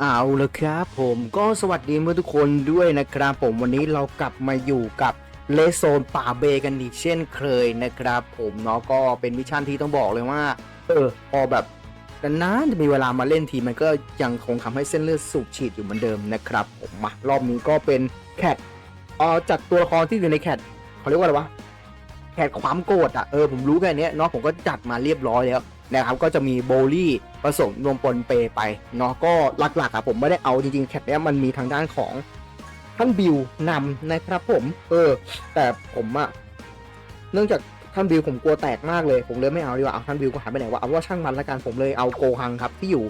เอาละครับผมก็สวัสดีเมื่อทุกคนด้วยนะครับ ผมวันนี้เรากลับมาอยู่กับเลโซนป่าเบกันอีกเช่นเคยนะครับ ผมเนาะก็เป็นมิชชั่นที่ต้องบอกเลยว่า เออพอแบบนานๆจะมีเวลามาเล่นทีมันก็ยังคงทำให้เส้นเลือดสูบฉีดอยู่เหมือนเดิมนะครับ ผมมารอบนี้ก็เป็นแคทเออจากตัวละครที่อยู่ในแคทเขาเรียกว่าอะไรวะแคทความโกรธอะเออผมรู้แค่นี้เนาะผมก็จัดมาเรียบร้อยแล้วนะครับก็จะมีโบลี่ ผสมรวมปนเปไปเนาะก็หลักๆอะผมไม่ได้เอาจริงๆแคทเนี้ยมันมีทางด้านของท่านบิวนำนะครับผม เออ แต่ผมอะเนื่องจากท่านบิวผมกลัวแตกมากเลย ผมเลยไม่เอาดีกว่าเอาท่านบิวก็หายไปไหนวะเอาว่าช่างมันละกันผมเลยเอาโกฮังครับที่อยู่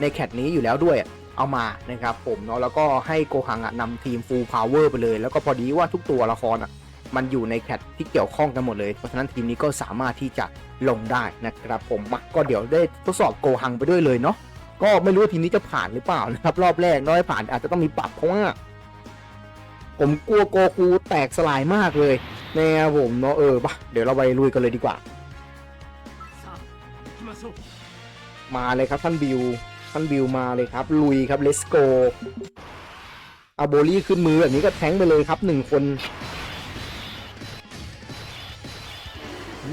ในแคทนี้อยู่แล้วด้วยเอามานะครับผมเนาะแล้วก็ให้โกฮังอะนำทีมฟูลพาวเวอร์ไปเลย แล้วก็พอดีว่าทุกตัวละครอะ มันอยู่ในแคตที่เกี่ยวข้องกันหมดเลย เพราะฉะนั้นทีมนี้ก็สามารถที่จะลงได้นะครับผมก็เดี๋ยวได้ทดสอบโกหังไปด้วยเลยเนาะก็ไม่รู้ว่าทีมนี้จะผ่านหรือเปล่านะครับรอบแรกน้อยผ่านอาจจะต้องมีปรับเพราะว่าผมกลัวโกคูแตกสลายมากเลยแน่ผมเนาะเออปะเดี๋ยวเราไปลุยกันเลยดีกว่า มาเลยครับท่านบิวท่านบิวมาเลยครับ ลุยครับเลสโกอาโบลี่ขึ้นมือแบบนี้ก็แทงไปเลยครับหนึ่งคน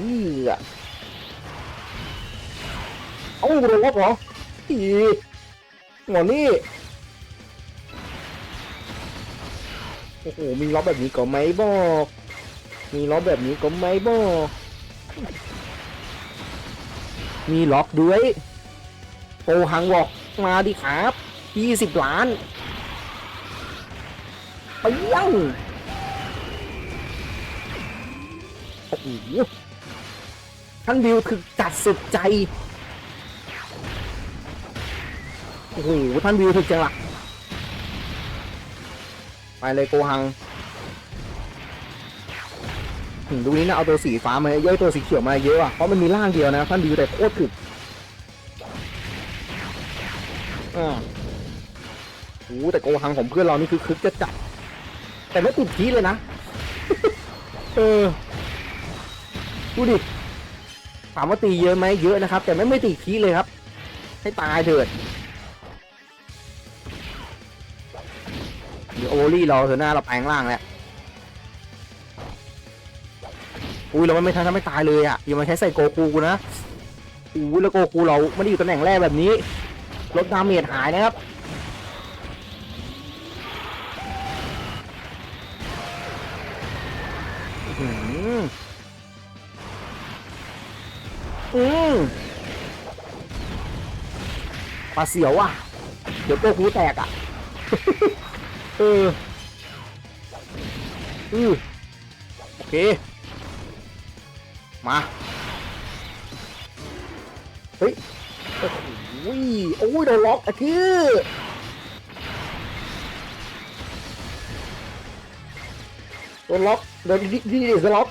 นี่อะเอ้าโดนล็อกเหรออีหมอนี่ โอ้โห มีล็อกแบบนี้ก็ไม่บอก มีล็อกแบบนี้ก็ไม่บอก มีล็อกด้วยโอหังบอกมาดิครับ20ล้านไปยังโอ้โห ท่านวิวคือจัดสุดใจ โอ้โห ท่านวิวถึกจังละไปเลยโกหังดูนี้นะเอาตัวสีฟ้ามาเยอะตัวสีเขียวมาเยอะอะ เพราะมันมีร่างเดียวนะท่านวิวแต่โคตรถึกอ่าโอ้แต่โกหังของเพื่อนเรานี่คือคึกจะจัด แต่ไม่ติดทีเลยนะ เออ ดูดิ ถามว่าตีเยอะไหมเยอะนะครับ แต่ไม่ไม่ติดทีเลยครับ ให้ตายเถิดเดี๋ยวโอลี่เราเถอะหน้าเราแปลงร่างแล้วอุ้ยเราไม่ทันทำไม่ตายเลยอะอย่ามาใช้ใส่โกคูกูนะอุ้แล้วโกคูเราไม่ได้อยู่ตำแหน่งแรกแบบนี้ลดดาเมจหายนะครับ ปลาเสียวอะ เดี๋ยวตัวคูแตกอะ เออ อือโอเค มา เฮ้ย โอ้โหโอ้ยโดนล็อกอะคือโดนล็อกโดนดิดิดิสล็อก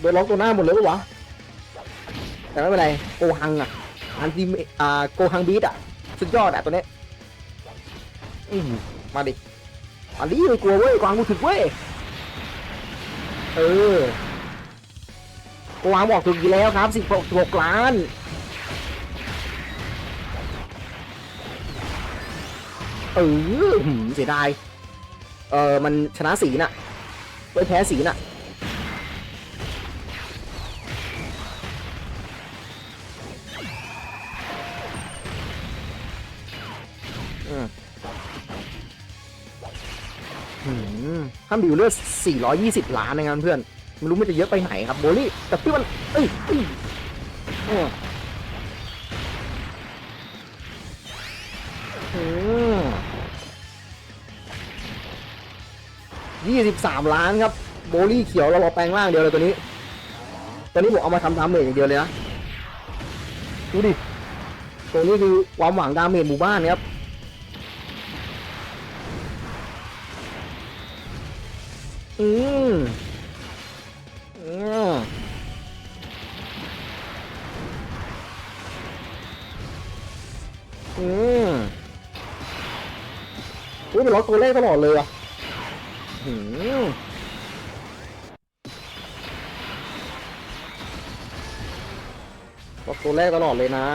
โดนล็อกตัวหน้าหมดเลยปะวะแต่ไม่เป็นไรโกหังอะอันทีอ่าโกหังบีทอะสุดยอดอะตัวเนี้ยอืมมาดิมาดิไม่กลัวเว้ยกวางกูถึกเว้ยเออกวางบอกถูกอยู่แล้วครับสิบหกล้านเออหืมเสียดายเออมันชนะสีน่ะไปแพ้สีน่ะ ท่านบิวเลือด420 ล้านนะครับเพื่อนไม่รู้มันจะเยอะไปไหนครับโบลี่แต่ที่มันเอ้ยเอ้ยยี่สิบสามล้านครับโบลี่เขียวเรารอแปลงร่างเดียวเลยตัวนี้ตอนนี้ผมเอามาทำดาเมจอย่างเดียวเลยนะ ดูดิ ตัวนี้คือความหวังดาเมจหมู่บ้านครับ อุ้ยมันล็อกตัวเลขตลอดเลยอะหืมล็อกตัวแรกตลอดเลยนะ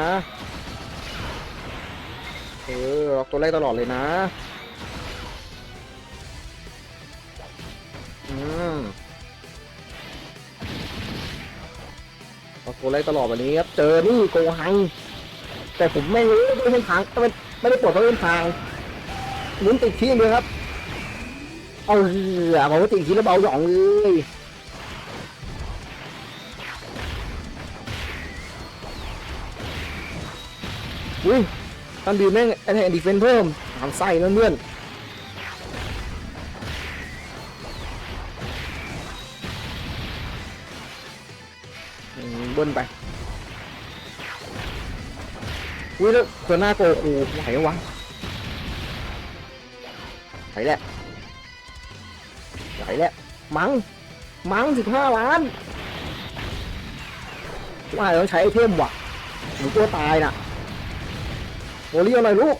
เออล็อกตัวแรกตลอดเลยนะ อืมล็อกตัวแรกตลอดแบบนี้ครับ เจอนี่โกหังแต่ผมไม่รู้ไม่เป็นทางไม่ไม่ได้ปลดเพราะเป็นทาง ลุ้นติดขี้เลยครับเอาเรือผมว่าติดขี้แล้วเบาหยองเลยอุ้ยตันดีแม่งไอ้แทนดีเฟนเพิ่มทำไส้นั่นเพื่อนอืบิ้ลไปอุ้ยแล้วตัวหน้าโกคูไหววะ ไหวแหละไหวแหละมังมังสิบห้าล้านว่าต้องใช้ไอเทมว่ะหนูตัวตายน่ะโอเลี้ยวหน่อยลูก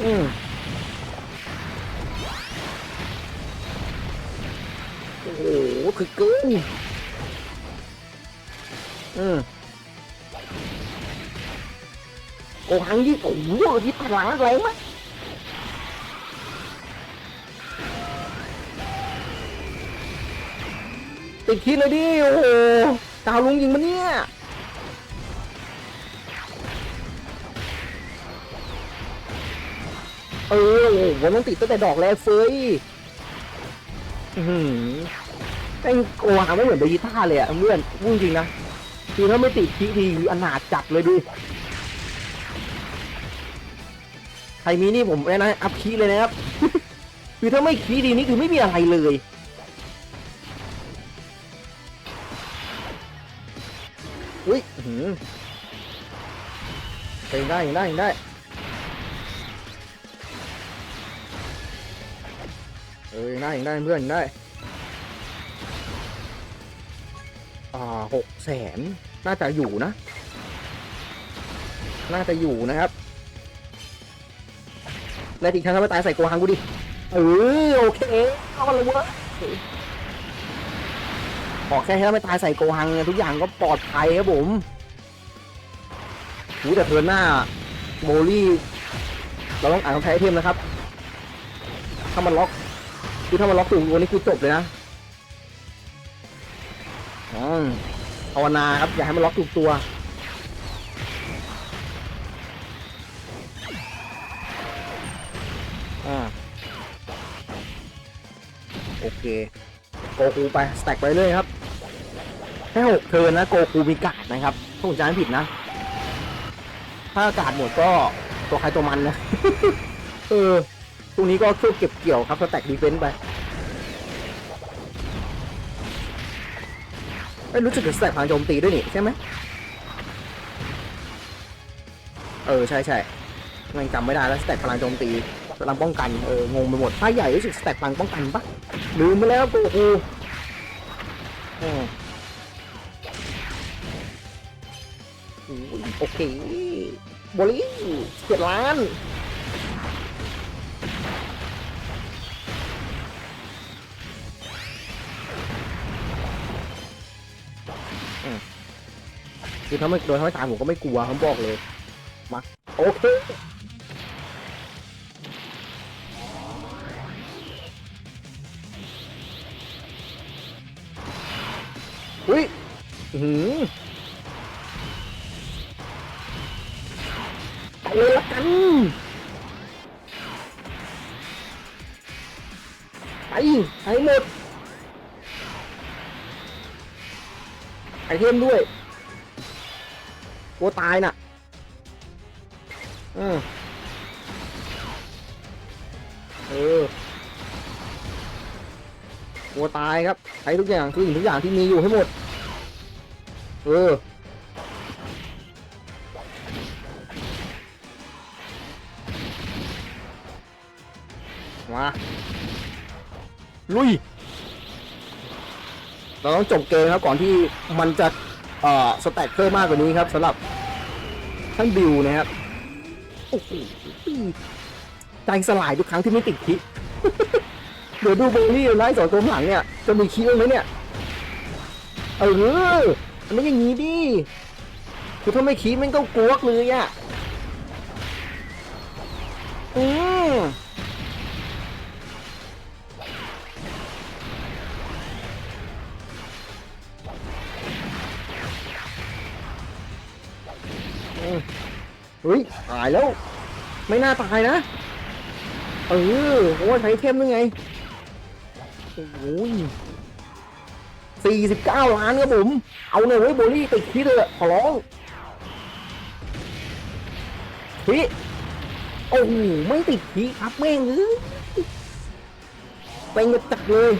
อืมโอ้โหคือเกินอืม โอ้หังยี่โอ้โหที่ตลาดอะไรมั้ยติดคิดเลยดิ โอ้โหดาวลุงยิงมันเนี่ยเออโอ้โหมันต้องติดตั้งแต่ดอกแรกเฟยอือหือแม่งโกหังไม่เหมือนเบยิต้าเลยอะเพื่อนพูดจริงนะคือถ้าไม่ติดคีดีคืออนาถจัดเลยดู ใครมีนี่ผมแนะนำอัพคีเลยนะครับ คือถ้าไม่คีดีนี่คือไม่มีอะไรเลย อุ้ยอื้อหือยังได้ยังได้ยังได้ เออยังได้ยังได้เพื่อนยังได้ อ่าหกแสนน่าจะอยู่นะ น่าจะอยู่นะครับ และอีกครั้งก็ไปตายใส่โกหังกูดิ เออโอเคเอาเลยวะขอกแค่ให้ไม่ตายใส่โกหังทุกอย่างก็ปลอดภัยครับผมหูแต่เทินหน้าโมลี่เราต้องอ่านคำแพ้เทมนะครับ ถ้ามันล็อกคือถ้ามันล็อกถึงตัวนี้คือจบเลยนะอืมภาวนาครับอย่าให้มันล็อกถูกตัว อ่าโอเค โกคูไป สแต็กไปเลยครับ แค่หกเทิร์นนะ โกคูมีกาดนะครับถ้าผมจำไม่ผิดนะ ถ้ากาดหมดก็ตัวใครตัวมันนะ เออตรงนี้ก็ช่วยเก็บเกี่ยวครับ สแต็กดีเฟนส์ไปไม่รู้สึกจะสแต็กพลังโจมตีด้วยนี่ใช่ไหมเออ ใช่ใช่ยังจำไม่ได้แล้วสแต็กพลังโจมตี พลังป้องกันเอองงไปหมดถ้าใหญ่รู้สึกสแต็กพลังป้องกันปะลืมไปแล้วกูกูโอ้ยโอเคบอลลี่เจ็ดล้านคือถ้าไม่โดนทำให้ตายผมก็ไม่กลัวผมบอกเลยมาโอเค หือไปเลยละกัน ไปไปหมดไอเทมด้วยกลัวตายน่ะอืมเออกลัวตายครับใช้ทุกอย่างทุกสิ่งทุกอย่างที่มีอยู่ให้หมด เออมาลุย เราต้องจบเกมครับก่อนที่มันจะเอ่อสแต็กเพิ่มมากกว่านี้ครับสำหรับท่านบิวนะครับ โอ้โหใจสลายทุกครั้งที่ไม่ติดคิเดี๋ยวดูเบอร์รี่ไล่สองตัวหลังเนี่ย จะมีคิไหมเนี่ย เออ มันไม่อย่างนี้ดิ คือถ้าไม่คีมันก็กวกเลยอะอือเฮ้ย ตายแล้ว ไม่น่าตายนะ เออโอ้ยใช้เทมด้วยไง โอ้ย 49 ล้านครับผม เอาเลยเว้ยโบลี่ติดที่เถอะขอร้องฮิโอ้โหไม่ติดฮิครับแม่งเอ้ยไปเงจักเลย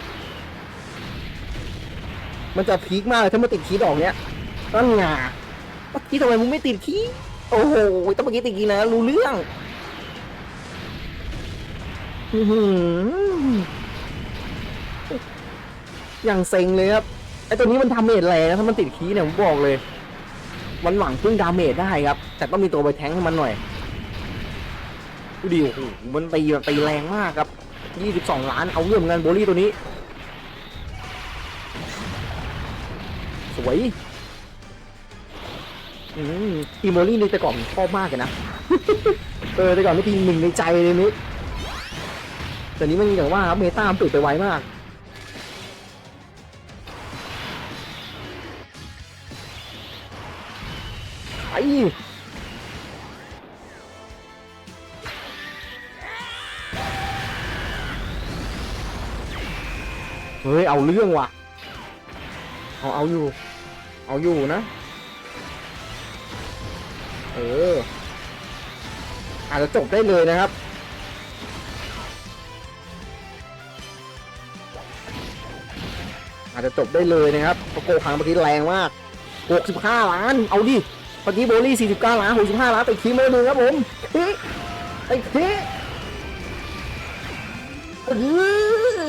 มันจะพีคมากเลยถ้ามันติดคีดอกเนี้ยนั่นไงที่ทำไมมึงไม่ติดคีโอ้โหต้องเมื่อกี้ติดกีนะรู้เรื่อง อือหื อย่างเซ็งเลยครับไอตัวนี้มันดาเมจแรงนะถ้ามันติดคีเนี่ยผมบอกเลย มันหวังพึ่งดาเมจได้ครับ แต่ต้องมีตัวไปแทงให้มันหน่อยดูดิโอ้โหมันตีแบบตีแรงมากครับ 22 ล้านเอาเรื่องเหมือนกันโบลี่ตัวนี้ สวยอืมอีโมลี่นี่แต่ก่อนชอบมากเลยนะเออแต่ก่อนไม่ทีหนึ่งในใจเลยนุ๊แต่นี้มันอย่างว่าครับเมตามันเปลี่ยนไปไวมาก เฮ้ย เอาเรื่องว่ะ เอาเอาอยู่ เอาอยู่นะ เออ อาจจะจบได้เลยนะครับอาจจะจบได้เลยนะครับเพระโกคังเมื่อกี้แรงมาก 65 ล้าน เอาดิ เมื่อกี้โบลี่ 49 ล้าน 65 ล้านไปคิมเลยหนึ่งครับผมไอ้เฮ้ยเอ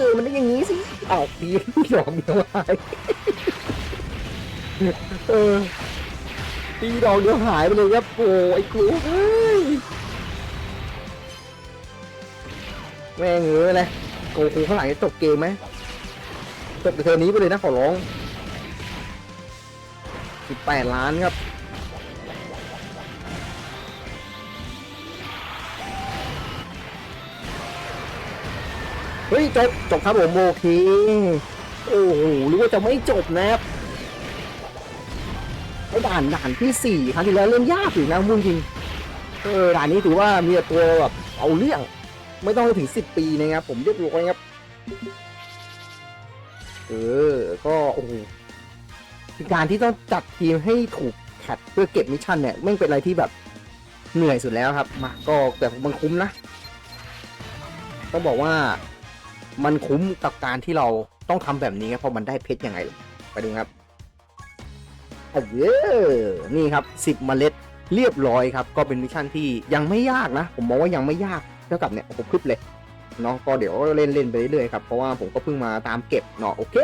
อมันได้อย่างนี้สิออกดียอมเดียวหายเออตีดอกเดียวหายไปเลยครับโอ้ไอ้กูเอ้ยแม่งเอ้ยเลยโกคูข้างหลังจะจบเกมไหมจบเทอร์นี้ไปเลยนะขอร้อง18ล้านครับ ฮ้ยจบจบครับผมโอเคโอ้โหหรือว่าจะไม่จบนะครับด่านด่านที่สี่ครั้งที่แล้วเล่นยากอยู่นะพูดจริงเออด่านนี้ถือว่ามีตัวแบบเอาเรื่อง ไม่ต้องถึงสิบปีนะครับผมเรียบร้อยครับเออก็โอ้โหการที่ต้องจัดทีมให้ถูกแคทเพื่อเก็บมิชชั่นเนี่ยไม่เป็นอะไรที่แบบเหนื่อยสุดแล้วครับมาก็แต่มันคุ้มนะ ต้องบอกว่า มันคุ้มกับการที่เราต้องทำแบบนี้ครับเพราะมันได้เพชรยังไงไปดูครับเออนี่ครับสิบเมล็ดเรียบร้อยครับ ก็เป็นมิชชั่นที่ยังไม่ยากนะ ผมมองว่ายังไม่ยากเท่ากับเนี่ยผมพึบเลยเนาะก็เดี๋ยวเล่นเล่นๆไปเรื่อยๆครับ เพราะว่าผมก็เพิ่งมาตามเก็บเนาะโอเค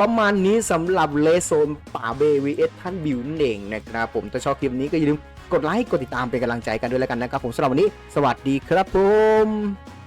ประมาณนี้สำหรับเลโซนป่าเบวีเอสท่านบิวนั่นเองนะครับ ผมถ้าชอบคลิปนี้ก็อย่าลืมกดไลค์กดติดตามเป็นกำลังใจกันด้วยแล้วกันนะครับ ผมสำหรับวันนี้ สวัสดีครับผม